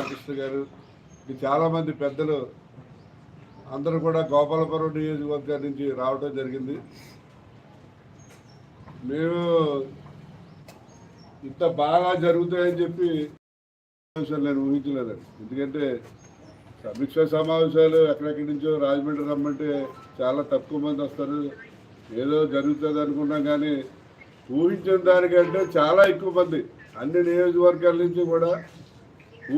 బాలకృష్ణ గారు ఇది చాలామంది పెద్దలు అందరూ కూడా గోపాలపురం నియోజకవర్గం నుంచి రావడం జరిగింది. మేము ఇంత బాగా జరుగుతాయని చెప్పి నేను ఊహించలేదండి. ఎందుకంటే సమీక్ష సమావేశాలు ఎక్కడెక్కడి నుంచో రాజమండ్రి రమ్మంటే చాలా తక్కువ మంది వస్తారు. ఏదో జరుగుతుంది అనుకున్నాం కానీ ఊహించిన దానికంటే చాలా ఎక్కువ మంది అన్ని నియోజకవర్గాల నుంచి కూడా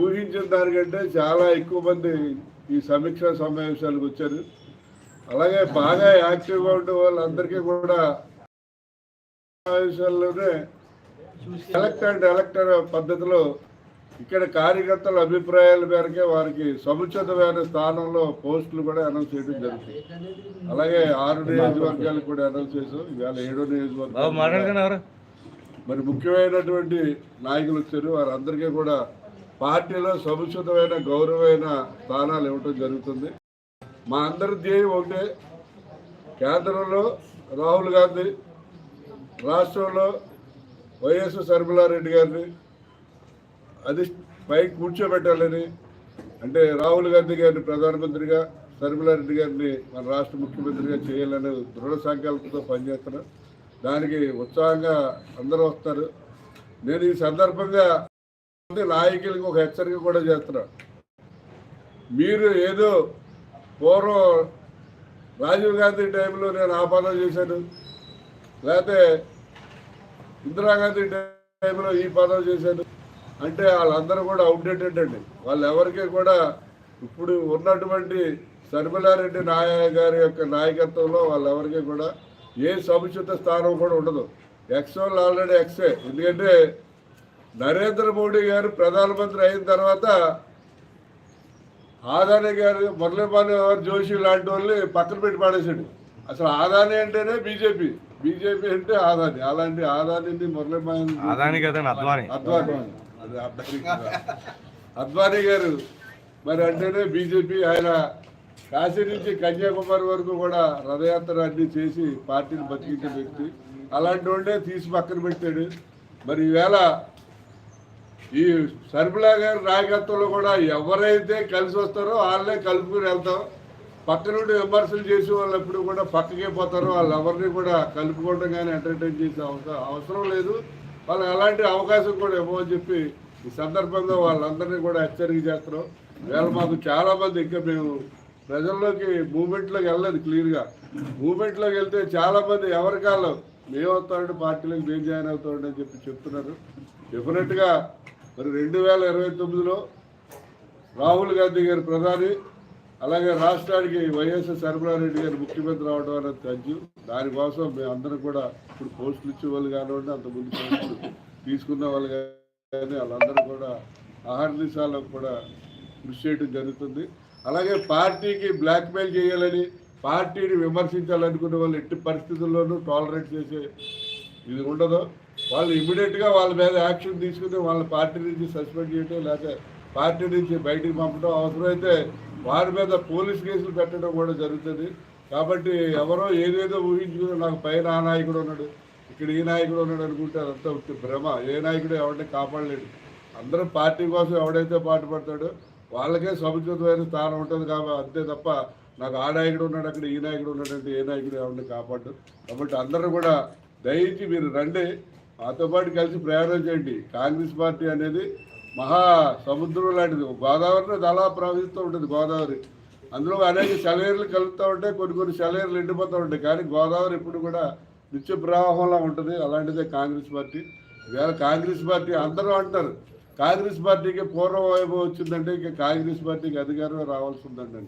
ఊహించిన దానికంటే చాలా ఎక్కువ మంది ఈ సమీక్ష సమావేశాలకు వచ్చారు. అలాగే బాగా యాక్టివ్గా ఉండే వాళ్ళందరికీ కూడా సమావేశాల్లోనే ఎలక్ట్ అండ్ ఎలక్టర్ పద్ధతిలో ఇక్కడ కార్యకర్తల అభిప్రాయాల మేరకే వారికి సముచితమైన స్థానంలో పోస్టులు కూడా అనౌన్స్ చేయడం జరుగుతుంది. అలాగే ఆరు నియోజకవర్గాలకు కూడా అనౌన్స్ చేసాం ఇవాళ ఏడో నియోజకవర్గం. మరి ముఖ్యమైనటువంటి నాయకులు వచ్చారు. వారందరికీ కూడా పార్టీలో సముచితమైన గౌరవమైన స్థానాలు ఇవ్వటం జరుగుతుంది. మా అందరి ధ్యేయం ఒకటే. కేంద్రంలో రాహుల్ గాంధీ రాష్ట్రంలో వైఎస్ శర్మిలారెడ్డి గారిని అది పై కూర్చోబెట్టాలని అంటే రాహుల్ గాంధీ గారిని ప్రధానమంత్రిగా శర్మిలారెడ్డి గారిని మన రాష్ట్ర ముఖ్యమంత్రిగా చేయాలని దృఢ సంకల్పంతో పనిచేస్తున్నాం దానికి ఉత్సాహంగా అందరూ వస్తారు. నేను ఈ సందర్భంగా నాయకులకు ఒక హెచ్చరిక కూడా చేస్తున్నాడు మీరు ఏదో పూర్వం రాజీవ్ గాంధీ టైంలో నేను ఆపాదన చేశాను లేకపోతే ఇందిరాగాంధీ టైంలో ఈ పదం చేశాను అంటే వాళ్ళందరూ కూడా అవుట్డేటెడ్ అండి. వాళ్ళు ఎవరికి కూడా ఇప్పుడు ఉన్నటువంటి శర్మిలారెడ్డి నాయ గారి యొక్క నాయకత్వంలో వాళ్ళెవరికి కూడా ఏ సముచిత స్థానం కూడా ఉండదు. ఎక్స్ వాళ్ళు ఆల్రెడీ ఎక్సే ఎందుకంటే నరేంద్ర మోడీ గారు ప్రధానమంత్రి అయిన తర్వాత ఆదాని గారు మురళీమాన్ జోషి లాంటి వాళ్ళని పక్కన పెట్టి పడేసాడు అసలు ఆదాని అంటేనే బీజేపీ. బీజేపీ అంటే ఆదాని. అలాంటి అదాని కదండి అద్వాని. అద్వానీ. అద్వానీ గారు మరి అంటేనే బీజేపీ. ఆయన కాశీ నుంచి కన్యాకుమారి వరకు కూడా రథయాత్ర అన్ని చేసి పార్టీని బతికించే వ్యక్తి. అలాంటి వాడే తీసి పక్కన పెట్టాడు. మరి ఈవేళ ఈ సర్మిలా గారి నాయకత్వంలో కూడా ఎవరైతే కలిసి వస్తారో వాళ్ళే కలుపుకుని వెళ్తాం. పక్క నుండి విమర్శలు చేసి వాళ్ళు ఎప్పుడు కూడా పక్కకే పోతారు. వాళ్ళు ఎవరిని కూడా కలుపుకోవడం కానీ ఎంటర్టైన్ చేసే అవసరం అవసరం లేదు. వాళ్ళకి అలాంటి అవకాశం కూడా ఇవ్వమని చెప్పి ఈ సందర్భంగా వాళ్ళందరినీ కూడా హెచ్చరిక చేస్తున్నాం. వేళ మాకు చాలా మంది ఇంకా మేము ప్రజల్లోకి మూమెంట్లోకి వెళ్ళలేదు క్లియర్గా. మూమెంట్లోకి వెళ్తే చాలా మంది ఎవరికాళ్ళు మేము పార్టీలకు మేము జాయిన్ అవుతామండి అని చెప్పి చెప్తున్నారు. డెఫినెట్గా మరి రెండు వేల ఇరవై తొమ్మిదిలో రాహుల్ గాంధీ గారు ప్రధాని అలాగే రాష్ట్రానికి వైఎస్ సర్మలారెడ్డి గారు ముఖ్యమంత్రి రావడం అనేది తజ్జు దానికోసం మేము అందరం కూడా ఇప్పుడు పోస్టులు ఇచ్చే వాళ్ళు కానివ్వండి అంతకుముందు పోస్టులు తీసుకున్న వాళ్ళు కానీ వాళ్ళందరూ కూడా ఆహార కూడా కృషి చేయడం జరుగుతుంది. అలాగే పార్టీకి బ్లాక్మెయిల్ చేయాలని పార్టీని విమర్శించాలనుకునే వాళ్ళు ఎట్టి పరిస్థితుల్లోనూ టాలరేట్ చేసే ఇది ఉండదు. వాళ్ళు ఇమీడియట్గా వాళ్ళ మీద యాక్షన్ తీసుకుని వాళ్ళ పార్టీ నుంచి సస్పెండ్ చేయడం లేకపోతే పార్టీ నుంచి బయటికి పంపడం అవసరమైతే వారి మీద పోలీస్ కేసులు పెట్టడం కూడా జరుగుతుంది. కాబట్టి ఎవరో ఏదేదో ఊహించుకుని నాకు పైన ఆ నాయకుడు ఉన్నాడు ఇక్కడ ఈ నాయకుడు ఉన్నాడు అనుకుంటే అదంతా భ్రమ. ఏ నాయకుడు ఎవరిని కాపాడలేడు. అందరూ పార్టీ కోసం ఎవడైతే పాటుపడతాడో వాళ్ళకే సముచితమైన స్థానం ఉంటుంది కాబట్టి అంతే తప్ప నాకు ఆ నాయకుడు ఉన్నాడు అక్కడ ఈ నాయకుడు ఉన్నాడు అంటే ఏ నాయకుడు ఎవరిని కాపాడు కాబట్టి అందరూ కూడా దయచి మీరు రండి. మాతో పాటు కలిసి ప్రయాణం చేయండి. కాంగ్రెస్ పార్టీ అనేది మహా సముద్రం లాంటిది. గోదావరిలో చాలా ప్రవహిస్తూ ఉంటుంది గోదావరి. అందులో అనేక సెలయర్లు కలుపుతూ ఉంటాయి కొన్ని కొన్ని సెలయర్లు ఎండిపోతూ ఉంటాయి. కానీ గోదావరి ఎప్పుడు కూడా నిత్య ప్రవాహంలా ఉంటుంది. అలాంటిదే కాంగ్రెస్ పార్టీ. ఇవాళ కాంగ్రెస్ పార్టీ అందరూ అంటారు కాంగ్రెస్ పార్టీకి పూర్వ వైభవం వచ్చిందంటే ఇంకా కాంగ్రెస్ పార్టీకి అధికారం రావాల్సి ఉందండి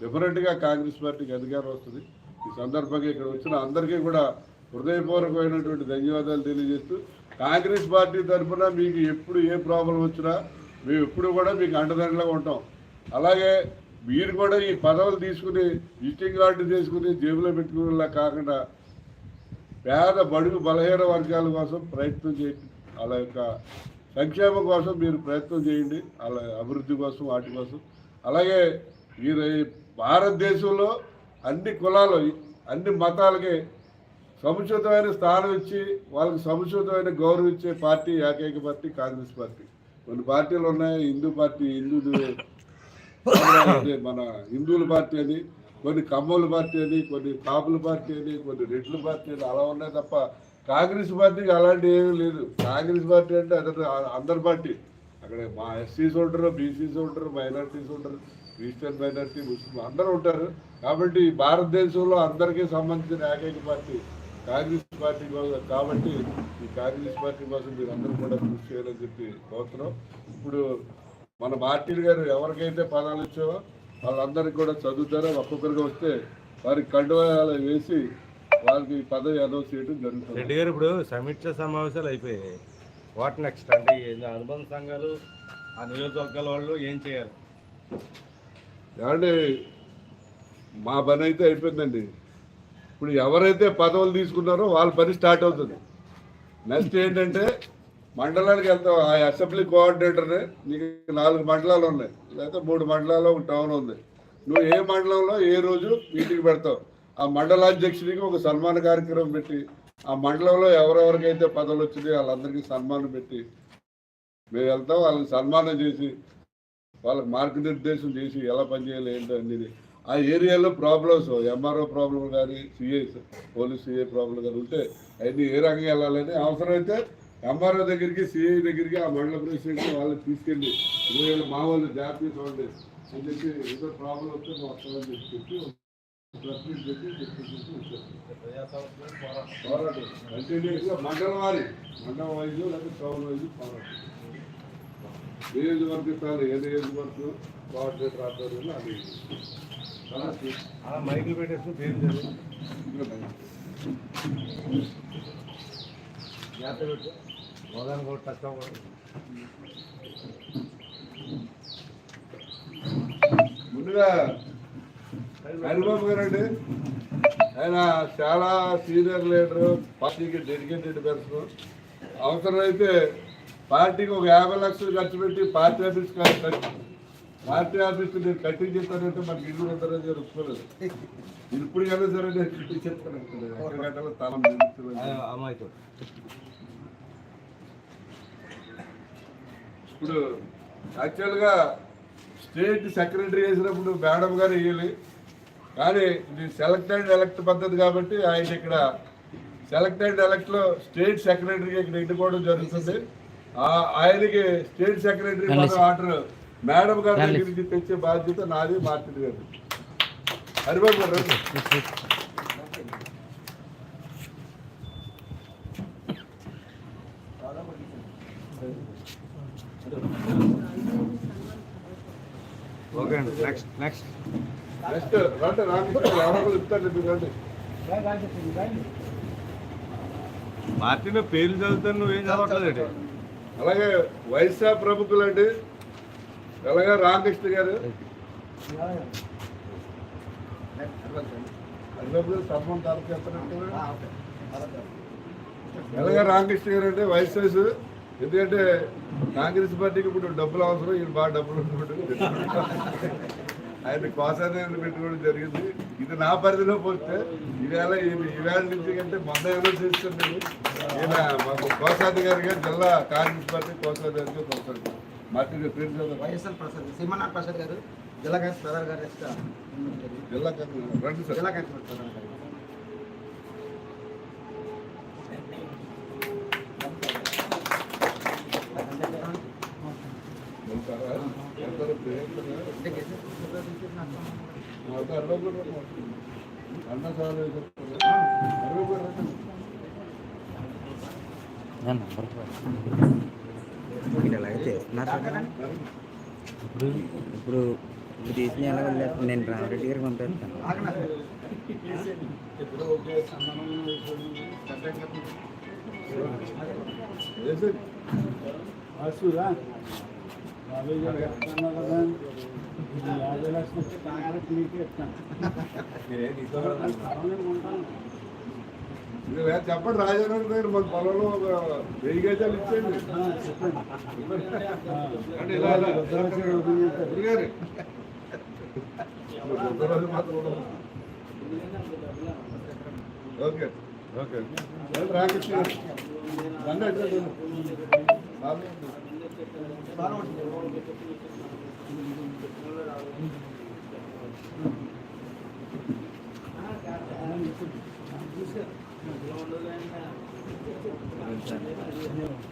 డిఫరెంట్గా కాంగ్రెస్ పార్టీకి అధికారం వస్తుంది. ఈ సందర్భంగా ఇక్కడ వచ్చిన అందరికీ కూడా హృదయపూర్వకమైనటువంటి ధన్యవాదాలు తెలియజేస్తూ కాంగ్రెస్ పార్టీ తరఫున మీకు ఎప్పుడు ఏ ప్రాబ్లం వచ్చినా మేము ఎప్పుడు కూడా మీకు అండదండలో ఉంటాం. అలాగే మీరు కూడా ఈ పదవులు తీసుకుని విజిటింగ్ కార్డు తీసుకుని జేబులో పెట్టుకునేలా కాకుండా పేద బడుగు బలహీన వర్గాల కోసం ప్రయత్నం చేయండి. వాళ్ళ యొక్క సంక్షేమం కోసం మీరు ప్రయత్నం చేయండి. వాళ్ళ అభివృద్ధి కోసం వాటి కోసం. అలాగే మీరు భారతదేశంలో అన్ని కులాలు అన్ని మతాలకి సముచితమైన స్థానం ఇచ్చి వాళ్ళకి సముచితమైన గౌరవం ఇచ్చే పార్టీ ఏకైక పార్టీ కాంగ్రెస్ పార్టీ. కొన్ని పార్టీలు ఉన్నాయి హిందూ పార్టీ హిందూ మన హిందువుల పార్టీ అని కొన్ని కమ్మల పార్టీ అని కొన్ని కాపుల పార్టీ అని కొన్ని రెడ్ల పార్టీ అని అలా ఉన్నాయి తప్ప కాంగ్రెస్ పార్టీకి అలాంటి ఏమీ లేదు. కాంగ్రెస్ పార్టీ అంటే అతను అందరి పార్టీ. అక్కడ మా ఎస్సీస్ ఉంటారు బీసీస్ ఉంటారు మైనార్టీస్ ఉంటారు క్రిస్టియన్ మైనార్టీ ముస్లిం అందరూ ఉంటారు. కాబట్టి భారతదేశంలో అందరికీ సంబంధించిన ఏకైక పార్టీ కాంగ్రెస్ పార్టీ కోసం కాబట్టి ఈ కాంగ్రెస్ పార్టీ కోసం మీరు అందరూ కూడా కృషి చేయాలని చెప్పి కోరుతున్నాం. ఇప్పుడు మన మార్టిన్ గారు ఎవరికైతే పదాలు ఇచ్చావో వాళ్ళందరికీ కూడా చదువుతారో? ఒక్కొక్కరికి వస్తే వారికి కండువాలు వేసి వాళ్ళకి పదవి అనౌన్స్ చేయడం జరుగుతుంది. రెడ్డి గారు ఇప్పుడు సమీక్ష సమావేశాలు అయిపోయాయి. వాట్ నెక్స్ట్ అంటే అనుబంధ సంఘాలు ఆ నియోజకవర్గాల వాళ్ళు ఏం చేయాలి? ఏమంటే మా పని అయితే అయిపోయిందండి. ఇప్పుడు ఎవరైతే పదవులు తీసుకున్నారో వాళ్ళ పని స్టార్ట్ అవుతుంది. నెక్స్ట్ ఏంటంటే మండలానికి వెళ్తాం. ఆ అసెంబ్లీ కోఆర్డినేటర్ని నీకు నాలుగు మండలాలు ఉన్నాయి. లేకపోతే మూడు మండలాల్లో ఒక టౌన్ ఉంది. నువ్వు ఏ మండలంలో ఏ రోజు మీటింగ్ పెడతావు? ఆ మండలాధ్యక్షుడికి ఒక సన్మాన కార్యక్రమం పెట్టి ఆ మండలంలో ఎవరెవరికైతే పదవులు వచ్చింది వాళ్ళందరికీ సన్మానం పెట్టి మేము వెళ్తాం. వాళ్ళని సన్మానం చేసి వాళ్ళకి మార్గనిర్దేశం చేసి ఎలా పనిచేయాలి ఏంటో అనేది ఆ ఏరియాలో ప్రాబ్లమ్స్ ఎంఆర్ఓ ప్రాబ్లం కానీ సిఐ పోలీస్ సిఐ ప్రాబ్లం కానీ ఉంటే అవన్నీ ఏ రకంగా వెళ్ళాలని అవసరమైతే ఎంఆర్ఓ దగ్గరికి సిఐ దగ్గరికి ఆ మండల ప్రెసిడెంట్ వాళ్ళని తీసుకెళ్ళి ఇరవై మా వాళ్ళు జాతీయ చూడండి అని చెప్పి ఏదో ప్రాబ్లం వస్తే మా వస్తామని చెప్పి చెప్పి ప్రెస్ పెట్టి చెప్పి వచ్చారు. పోరాటం కంటిన్యూస్గా మండలం వారి మండలం వైజ్ లేకపోతే టౌన్ వైజ్ పోరాటం నియోజకవర్గ ఏ నియోజకవర్గం కోఆర్డినేటర్ ఆధ్వర్యంలో అది మైకులు పెట్టేసి పేరు చదువు. జాగ్రత్త పెట్టు. మోదాన్ని కూడా టచ్ అవ్వకూడదు. ముందుగా హరిబాబు గారు అండి ఆయన చాలా సీనియర్ లీడర్ పార్టీకి డెడికేటెడ్ పర్సన్. అవసరమైతే పార్టీకి ఒక యాభై లక్షలు ఖర్చు పెట్టి పార్టీ ఆఫీస్ పార్టీ ఆఫీస్ నేను కట్టించేస్తానంటే మనకి ఇల్లు ఉంటారని నేను ఒప్పుకోలేదు. ఇప్పుడు కదా సరే నేను తాళం నిలుపుతున్నాను. అమ్మాయితో. ఇప్పుడు యాక్చువల్గా స్టేట్ సెక్రటరీ చేసినప్పుడు మేడం గారు వేయాలి. కానీ ఇది సెలెక్ట్ అండ్ ఎలక్ట్ పద్ధతి కాబట్టి ఆయన ఇక్కడ సెలెక్ట్ అండ్ ఎలక్ట్లో స్టేట్ సెక్రటరీకి ఇక్కడ ఎన్నుకోవడం జరుగుతుంది. ఆయనకి స్టేట్ సెక్రటరీ ఆర్డర్ మేడం గారి దగ్గరికి తెచ్చే బాధ్యత నాది మార్కెట్ గారు హరిబాబు గారు. ఓకే అండి నెక్స్ట్ నెక్స్ట్. నెక్స్ట్ రండి రామకృష్ణ ఎవరో ఇస్తారు మీరు రండి. పార్టీలో పేర్లు చదువుతాను నువ్వేం చదవట్లేదు అలాగే వైఎస్ఆర్ ప్రముఖులు అండి అలాగే రామకృష్ణ గారు. అన్నప్పుడు సన్మాన్ ఎలాగే రామకృష్ణ గారు అంటే వైఎస్ఆర్ ఎందుకంటే కాంగ్రెస్ పార్టీకి ఇప్పుడు డబ్బులు అవసరం ఈయన బాగా డబ్బులు ఉన్నప్పుడు ఆయన కోసాన్ని పెట్టుకోవడం జరిగింది. ఇది నా పరిధిలో పోతే ఈవేళ ఈవేళ నుంచి కంటే మొన్న ఏదో చేస్తుంది ఈయన మాకు కోసాధికారి గారు జిల్లా కాంగ్రెస్ పార్టీ కోసాధికారిగా కొనసాగుతారు మార్టీ పేరు చదవండి. వైఎస్ఆర్ ప్రసాద్ సింహనాథ్ ప్రసాద్ గారు జిల్లా కాంగ్రెస్ ప్రధాన గారు జిల్లా జిల్లా కాంగ్రెస్ ప్రధాన గారు వెళ్తారా? వెళ్తారా? ప్రియాంకనా? మాతో అరవై కూడా ఉన్నారు. అన్న సార్ చెప్తారా? అరవై కూడా రండి. మీరు ఎలాగ చేస్తున్నారు కదా ఇప్పుడు ఇప్పుడు ఇప్పుడు తీసిన ఎలా వెళ్ళారు నేను రామరెడ్డి గారికి పంపిస్తాను చెప్పండి రాజారావు గారు మన పొలంలో ఒక వెయ్యి గజాలు ఇచ్చేయండి. ఓకే. ఓకే. రాకృష్ణ రండి.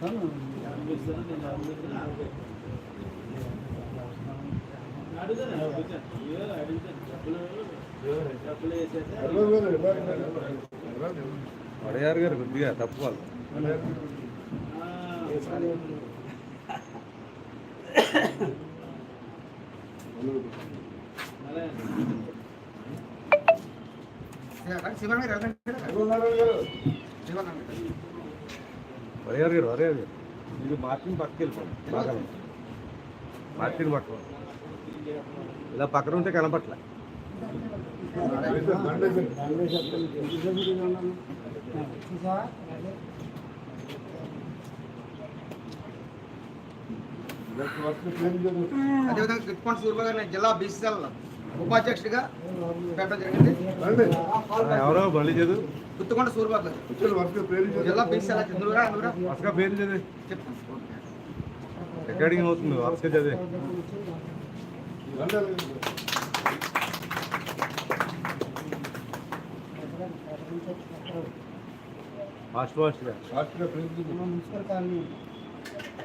చాలు. గారు కొద్దిగా తప్పు వాళ్ళు గారు వెళ్ళండి. శ్రీమన్ గారు. వడయారు గారు వడయారు గారు ఇది మార్టిన్ పక్కకి వెళ్ళిపోండి బాగా మార్టిన్ పక్కన ఇలా పక్కన ఉంటే కనపట్లే అదేవిధంగా గిట్కొండ సూర్య గారిని జిల్లా బీసీఎల్ ఉపాధ్యక్షుడిగా పెట్టడం జరిగింది. ఎవరో గుత్తుకొండ సూర్యబాబు చంద్రుగా పేరు చదివి చెప్తాను. రికార్డింగ్ అవుతుంది వరుసగా చదివి. ఫాస్ట్ ఫాస్ట్గా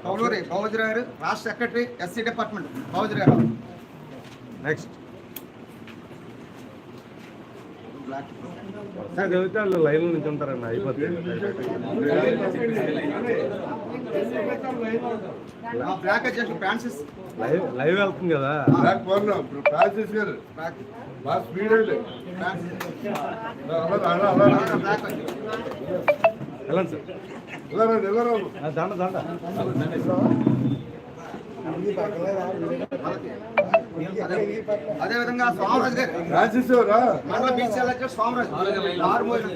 కౌలూరి బాబుజీ గారు రాష్ట్ర సెక్రటరీ ఎస్సీ డిపార్ట్మెంట్. బాబుజీ గారు. నెక్స్ట్ వరుసగా చదివితే వాళ్ళు లైన్లో నుంచి ఉంటారన్న అయిపోతుంది లైవ్ లైవ్ వెళ్తుంది కదా. వెళ్ళండి సార్. దండ దండ అదేవిధంగా సోమరాజు గారు. మండల బీసీఎల్ అధ్యక్షుడు సోమరాజు ఆరు మూడు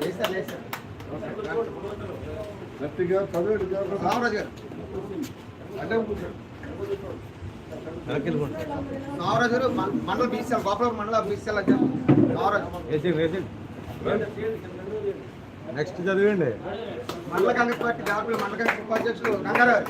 లేస్తారు లేస్తారు గట్టిగా చదివాడు సోమరాజు గారు అంటే సోమరాజు గారు మండల బీసీఎల్ గోపాలం మండల వేసేయండి. నెక్స్ట్ చదివండి. మండల కాంగ్రెస్ పార్టీ జాతీయ మండల కాంగ్రెస్ ఉపాధ్యక్షుడు గంగారావు.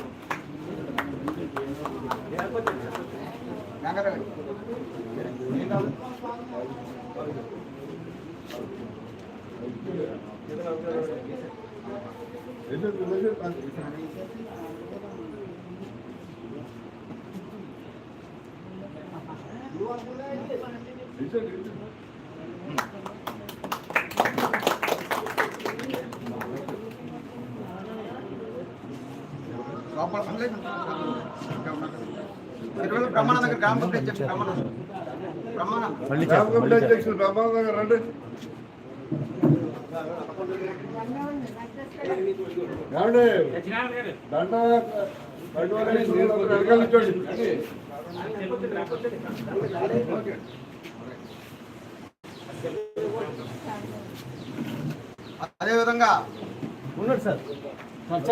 రండి. దండ. అదేవిధంగా ఉన్నాడు సార్. మాత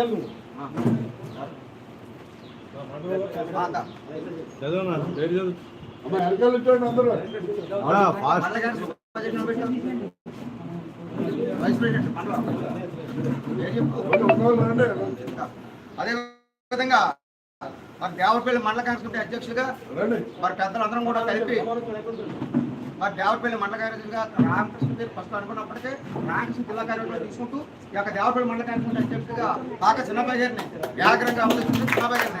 అదే విధంగా మరి దేవరపల్లి మండల కాంగ్రెస్ కమిటీ అధ్యక్షులుగా రండి మరి పెద్దలందరం కూడా కలిపి మరి దేవరపల్లి మండల కార్యదర్శిగా రామకృష్ణ ఫస్ట్ అనుకున్నప్పటికీ రామకృష్ణ జిల్లా కార్యదర్శిగా తీసుకుంటూ ఈ యొక్క దేవరపల్లి మండల కమిటీ అధ్యక్షుడిగా పాక చిన్నబాయి గారిని వ్యాగ్రంగా ఆలోచించి చిన్నబాయి గారిని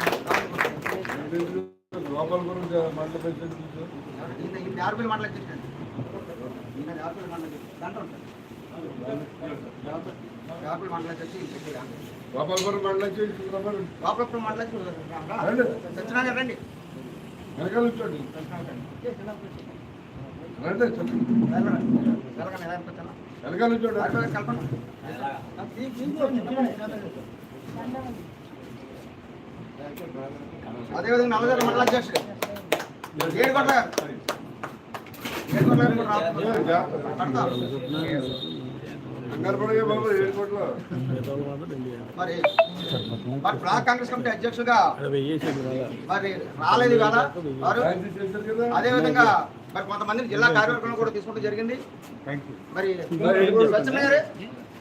దేవరపల్లి మండల అధ్యక్షుడు. ఈయన దేవరపల్లి మండల అధ్యక్షుడు. దాంట్లో ఉంటాడు. దేవరపల్లి మండల అధ్యక్షుడు. గోపాల్పురం మండల. గోపాలపురం మండల సత్యనారాయణ రండి. వెనకాల అదేవిధంగా మండల అధ్యక్షుడు. ఏడుగొండ మరి మరి బ్లాక్ కాంగ్రెస్ కమిటీ అధ్యక్షుడుగా మరి రాలేదు కదా కదా. అదేవిధంగా మరి కొంతమందిని జిల్లా కార్యవర్గంలో కూడా తీసుకుంటూ జరిగింది. మరి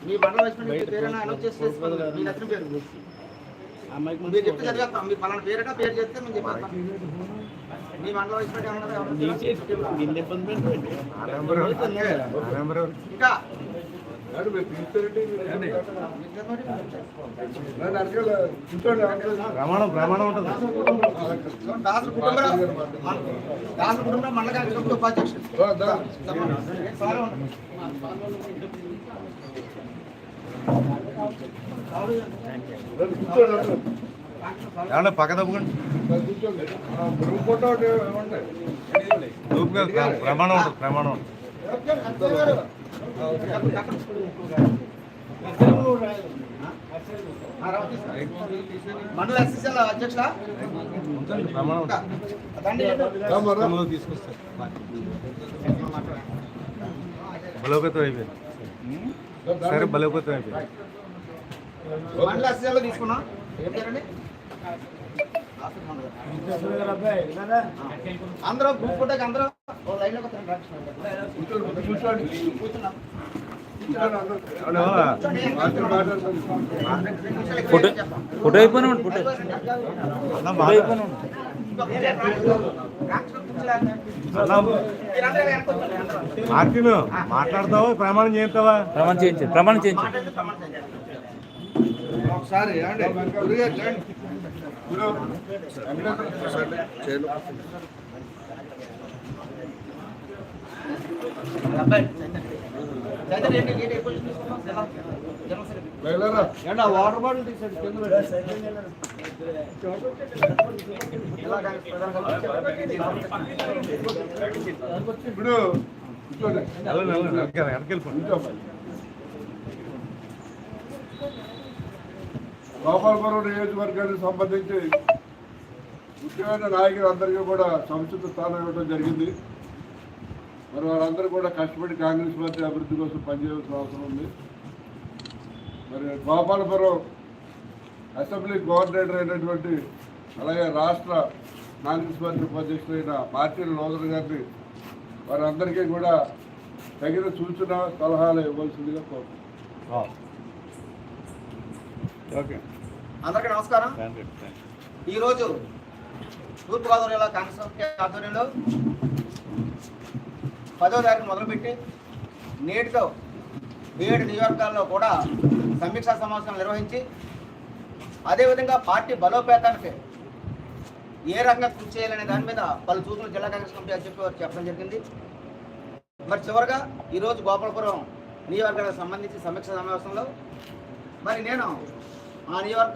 మీ మండల వైస్ ప్రెసిడెంట్ పేరైనా అనౌన్స్. మీ నచ్చిన పేరు? మీరు చెప్తే చదివేస్తాం. మీరు పలానా పేరైనా? పేరు చెప్తే మేము చెప్పేస్తాం. మీ మండల? ఇంకా ప్రమాణం ప్రమాణం ఉంటుంది. దాసు కుటుంబరావు దాసు కుటుంబరావు మండల కార్యవర్గం ఉపాధ్యక్షుడు. రా, దా. సారే ఉండండి. రండి, కూర్చోండి, అందరూ. ఏమన్నా పక్క తప్పకండి. ప్రమాణం ఉంటుంది ప్రమాణం ఉంటుంది. మండల ఎస్ఎస్ఎల్ అధ్యక్షుల బలోపేతం అయిపోయింది సరే బలోపేతం అయిపోయింది మండల ఎస్ఎస్ఎల్ తీసుకున్నాం ఏం పేరండి అందరూ గ్రూప్ అందరూ ఫోటో? ఫోటో అయిపోయినా ఫోటో అయిపోయినా. మార్టిన్ మాట్లాడతావా ప్రమాణం చేస్తావా ప్రమాణం చేయించండి ప్రమాణం చేయించండి మాట్లాడితే ప్రమాణం చేయండి. ఒకసారి చేయండి. గురు, వెంకటేశ్వర ప్రసాద్ చేయండి. అబ్బాయి, చైతన్య ఏంటి, ఏంటి, ఏ పొజిషన్ తీసుకున్నావు? జనం- జనం సరే. వెళ్ళరా. జిల్లా కాంగ్రెస్ ప్రధాన కార్యదర్శి. ఇప్పుడు. గోపాలపురం నియోజకవర్గానికి సంబంధించి ముఖ్యమైన నాయకులందరికీ కూడా సముచిత స్థానం ఇవ్వడం జరిగింది. మరి వారందరూ కూడా కష్టపడి కాంగ్రెస్ పార్టీ అభివృద్ధి కోసం పనిచేయాల్సిన అవసరం ఉంది. మరి గోపాలపురం అసెంబ్లీ కోఆర్డినేటర్ అయినటువంటి అలాగే రాష్ట్ర కాంగ్రెస్ పార్టీ ఉపాధ్యక్షులైన మార్టిన్ లోదర్ గారిని వారందరికీ కూడా తగిన సూచన సలహాలు ఇవ్వాల్సిందిగా కోరుతున్నాను. ఓకే. అందరికీ నమస్కారం. ఈరోజు తూర్పుగోదావరి జిల్లా కాంగ్రెస్ పార్టీ ఆధ్వర్యంలో పదో తారీఖు మొదలుపెట్టి నేటితో ఏడు నియోజకవర్గాల్లో కూడా సమీక్షా సమావేశం నిర్వహించి అదేవిధంగా పార్టీ బలోపేతానికి ఏ రకంగా కృషి చేయాలనే దాని మీద పలు సూచనలు జిల్లా కాంగ్రెస్ కమిటీ అధ్యక్షులు వారు చెప్పడం జరిగింది. మరి చివరిగా ఈరోజు గోపాలపురం నియోజకవర్గానికి సంబంధించి సమీక్ష సమావేశంలో మరి నేను ఆ నియోజక